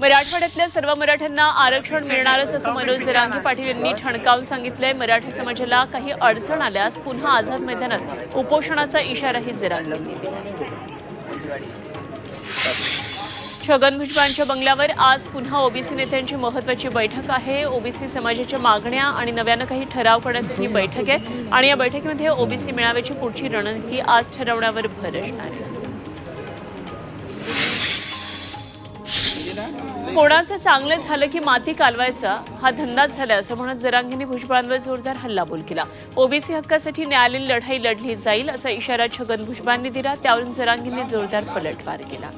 मराठवाड्यातल्या सर्व मराठ्यांना आरक्षण मिळणारच असं मनोज जरांगे पाटील यांनी ठणकावून सांगितलंय. मराठा समाजाला काही अडचण आल्यास पुन्हा आझाद मैदानात उपोषणाचा इशाराही जरांगे छगन भुजबळांच्या बंगल्यावर आज पुन्हा ओबीसी नेत्यांची महत्वाची बैठक आहे. ओबीसी समाजाच्या मागण्या आणि नव्यानं काही ठराव करण्यासाठी बैठक आहे आणि या बैठकीमध्ये ओबीसी मेळाव्याची पुढची रणनीती आज ठरवण्यावर भर असणार आहे. कोणाचं चांगलं झालं की माती कालवायचा? हा धंदाच झाला असं म्हणत जरांगींनी भुजबळांवर जोरदार हल्लाबोल केला ओबीसी हक्कासाठी न्यायालयीन लढाई लढली जाईल असा इशारा छगन भुजबळांनी दिला त्यावरून जरांगींनी जोरदार पलटवार केला.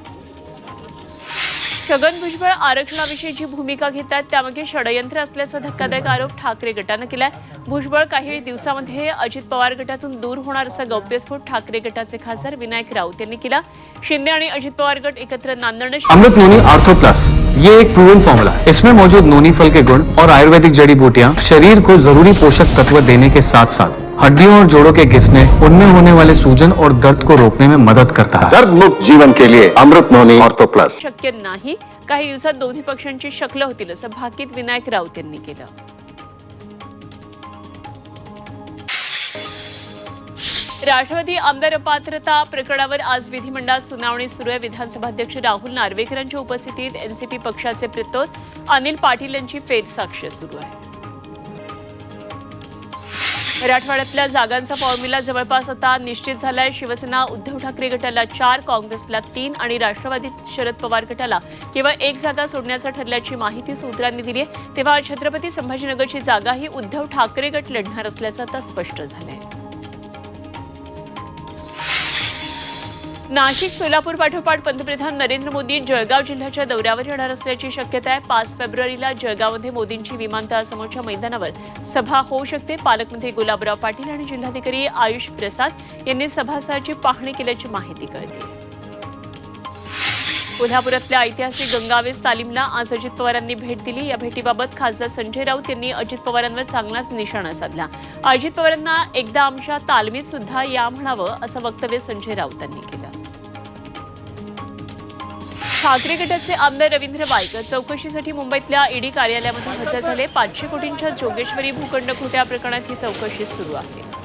छगन भुजबळ आरक्षणाविषयीची भूमिका घेतात त्यामागे षडयंत्र असल्याचा धक्कादायक आरोप ठाकरे गटानं केलाय. भुजबळ काही दिवसामध्ये अजित पवार गटातून दूर होणार असा गौप्यस्फोट ठाकरे गटाचे खासदार विनायक राऊत यांनी केला. शिंदे आणि अजित पवार गट एकत्र नांदण अमृत नोनी आर्थो प्लस ये एक प्रूवन फॉर्मूला इसमें मौजूद नोनी फल के गुण और आयुर्वेदिक जड़ी बूटियाँ शरीर को जरूरी पोषक तत्व देने के साथ साथ हड्डियों और जोड़ों के घिसने उनमें होने वाले सूजन और दर्द को रोकने में मदद करता है। दर्द मुक्त जीवन के लिए अमृत नोनी ऑर्थो प्लस शक्य नाही काही दिवसात दोन्ही पक्षांची शकलं होतील असं भाकीत विनायक राऊत यांनी केलं. राष्ट्रवादी आमदार अपात्रता प्रकरणावर आज विधिमंडळात सुनावणी सुरू आहे. विधानसभा अध्यक्ष राहुल नार्वेकर यांच्या उपस्थितीत एनसीपी पक्षाचे प्रतोद अनिल पाटील यांची फेरसाक्ष सुरू आहे. मराठवाड्यातल्या जागांचा फॉर्म्युला जवळपास आता निश्चित झालाय. शिवसेना उद्धव ठाकरे गटाला चार काँग्रेसला तीन आणि राष्ट्रवादी शरद पवार गटाला केवळ एक जागा सोडण्याचं ठरल्याची माहिती सूत्रांनी दिली आहे तेव्हा छत्रपती संभाजीनगरची जागाही उद्धव ठाकरे गट लढणार असल्याचं आता स्पष्ट झालंय. नाशिक सोलापूर पाठोपाठ पंतप्रधान नरेंद्र मोदी जळगाव जिल्ह्याच्या दौऱ्यावर येणार असल्याची शक्यता आहे. पाच फेब्रुवारीला जळगावमध्ये मोदींची विमानतळासमोरच्या मैदानावर सभा होऊ शकते. पालकमंत्री गुलाबराव पाटील आणि जिल्हाधिकारी आयुष प्रसाद यांनी सभास्थळाची पाहणी केल्याची माहिती कळते. कोल्हापुरातल्या ऐतिहासिक गंगावेस तालीमला आज अजित पवारांनी भेट दिली. या भेटीबाबत खासदार संजय राऊत यांनी अजित पवारांवर चांगलाच निशाणा साधला. अजित पवारांना एकदा आमच्या तालमीत सुद्धा या म्हणावं असं वक्तव्य संजय राऊतांनी केलं. ठाकरे गटाचे आमदार रवींद्र वायकर चौकशीसाठी मुंबईतल्या ईडी कार्यालयामध्ये हजर झाले. पाचशे कोटींच्या जोगेश्वरी भूखंड घोट्या प्रकरणात ही चौकशी सुरू आहे.